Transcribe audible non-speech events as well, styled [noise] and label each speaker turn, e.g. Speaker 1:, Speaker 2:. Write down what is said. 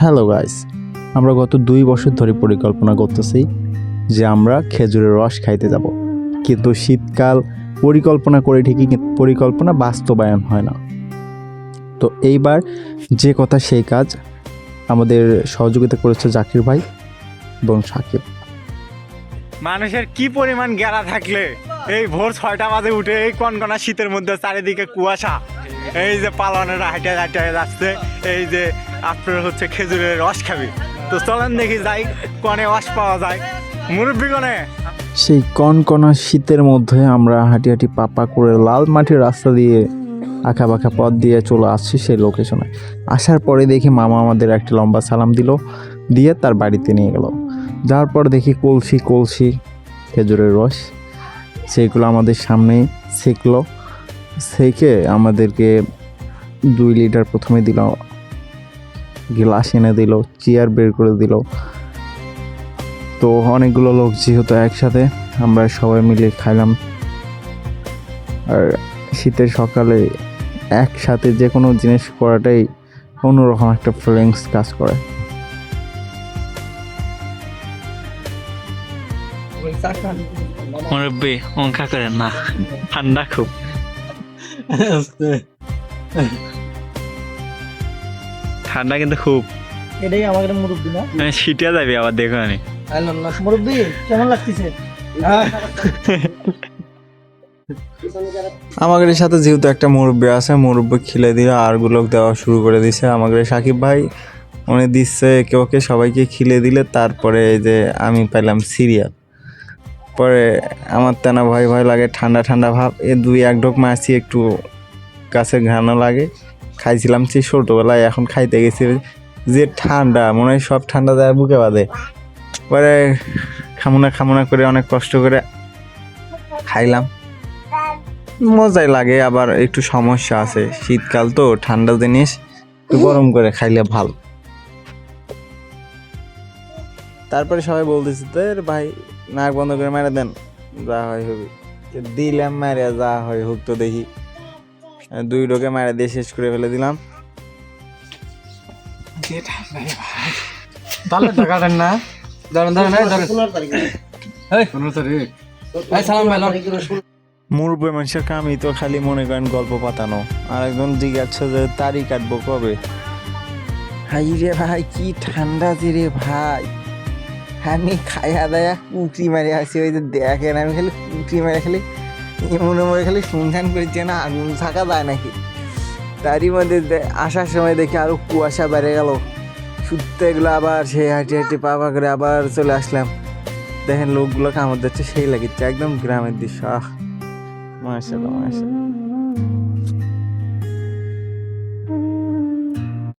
Speaker 1: Hello guys আমরা গত দুই বছর ধরে পরিকল্পনা করতেছি যে আমরা খেজুরের রস খাইতে যাব। কিন্তু শীতকাল পরিকল্পনা করে ঠিকই কিন্তু পরিকল্পনা বাস্তবায়ন হয় না। তো এইবার যে কথা সেই কাজ আমাদের সহযোগিতা করেছে জাকির ভাই এবং সাকিব।
Speaker 2: মানুষের কি পরিমাণ গেলা থাকলে এই ভোর ছয়টা বাজে উঠে এই কনকনা শীতের মধ্যে চারিদিকে কুয়াশা। এই যে পালনেরা হাঁটে হাঁটে যাচ্ছে, এই যে আপনার হচ্ছে খেজুরের রস খাবি। তো চলেন দেখি যাই, কনে রস পাওয়া যায়। মুরব্বী কনে?
Speaker 1: সেই কনকনা শীতের মধ্যে আমরা হাঁটি হাঁটি পাপা করে লাল মাটির রাস্তা দিয়ে আঁকা বাঁকা পথ দিয়ে চলে আসছি সেই লোকেশনে। আসার পরে দেখি মামা আমাদের একটা লম্বা সালাম দিল, দিয়ে তার বাড়িতে নিয়ে গেল। যাওয়ার পর দেখি কলসি কলসি খেজুরের রস সেইগুলো আমাদের সামনে সেকলো সেকে আমাদেরকে দুই লিটার প্রথমে দিল, গ্লাস এনে দিল, চেয়ার বের করে দিল। তো অনেকগুলো লোক যেহেতু একসাথে, আমরা সবাই মিলে খাইলাম। আর শীতের সকালে একসাথে যে কোনো জিনিস করাটাই অন্যরকম একটা ফিলিংস কাজ করে।
Speaker 3: মুরব্বী, অঙ্কা করেন না, ঠান্ডা খুব। [laughs] ঠান্ডা কিন্তু খুব।
Speaker 4: এটাই আমাদের মুরব্বী না?
Speaker 3: মানে শীতে যাবি আবার দেখো আমি।
Speaker 4: মুরব্বী কেমন লাগতেছে? [laughs]
Speaker 1: আমাদের সাথে যেহেতু একটা মুরব্বী আছে মুরব্বী খিলে দিয়ে আরগুলো দেওয়া শুরু করে দিছে। আমাদের সাকিব ভাই উনি দিচ্ছে একে ওকে সবাইকে খিলে দিলে তারপরে এই যে আমি পেলাম সিরিয়াল। পরে আমার তেনা ভয় ভয় লাগে, ঠান্ডা ঠান্ডা ভাব। এ দুই এক ঢোক মাছি একটু কাছে ঘানো লাগে। খাইছিলাম সেই ছোটোবেলায়, এখন খাইতে গেছি। যে ঠান্ডা, মনে হয় সব ঠান্ডা দেয় বুকে বাঁধে। পরে খামুনা খামুনা করে অনেক কষ্ট করে খাইলাম। মজাই লাগে, আবার একটু সমস্যা আছে। শীতকাল তো, ঠান্ডা জিনিস, একটু গরম করে খাইলে ভালো। তারপরে সবাই বলতেছে ভাই নাক বন্ধ করে মেরে দেন যা হয় হবে তো দিলাম মেরে যা হয় হোক তো দেখি। দুই ডোকে মেরে দিয়ে শেষ করে ফেলে দিলাম।
Speaker 4: ভালো টাকাটা না। ধরেন ধরেন ধরেন। এই সালাম ভাই
Speaker 1: মুরব্বী মানুষের কামই তো খালি মনে করেন গল্প পাতানো। আর একজন জিজ্ঞাসা যে তারি কাটবো কবে? হাই রে ভাই কি ঠান্ডা যে রে ভাই। আমি খায়া দায়া কুকরি মারে আসি, ওই যে দেখেন, আমি খালি কুকরি মারে খালি মনে মনে খালি শুনশান করেছি না আগুন থাকা যায় নাকি? তারই মধ্যে আসার সময় দেখি আরও কুয়াশা বেড়ে গেল। শুতে এগুলো আবার সেই হাঁটি হাঁটি পাপা করে আবার চলে আসলাম। দেখেন লোকগুলো কামড় দিচ্ছে সেই লাগিচ্ছে, একদম গ্রামের দৃশ্য। আহ মার্শাল্লাহ মার্শাল্লাহ